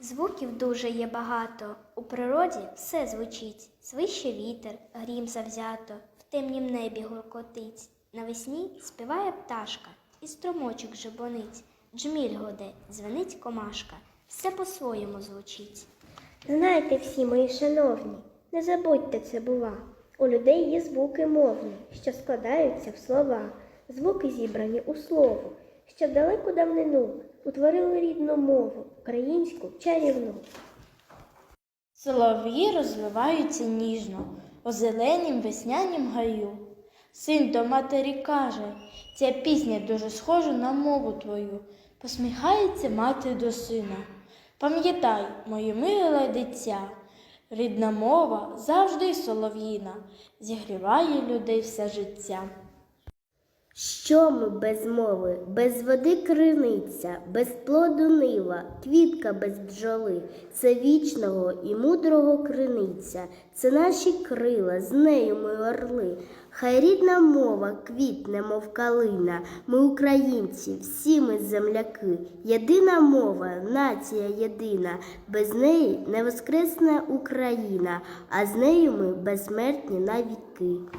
Звуків дуже є багато. У природі все звучить. Свище вітер, грім завзято, в темнім небі гуркотить. Навесні співає пташка, і струмочок жебонить. Джміль годе, дзвенить комашка, все по-своєму звучить. Знайте всі, мої шановні, не забудьте це бува. У людей є звуки мовні, що складаються в слова, звуки зібрані у слово, що в далеку давнину утворили рідну мову, українську чарівну. Солов'ї розвиваються ніжно, у зеленім веснянім гаю. Син до матері каже, ця пісня дуже схожа на мову твою. Посміхається мати до сина. Пам'ятай, моє миле дитя, рідна мова завжди солов'їна, зігріває людей все життя. Що ми без мови, без води криниця, без плоду нива, квітка без бджоли, це вічного і мудрого криниця, це наші крила, з нею ми орли. Хай рідна мова квітне, мов калина, ми українці, всі ми земляки, єдина мова, нація єдина, без неї не воскресне Україна, а з нею ми безсмертні навіки.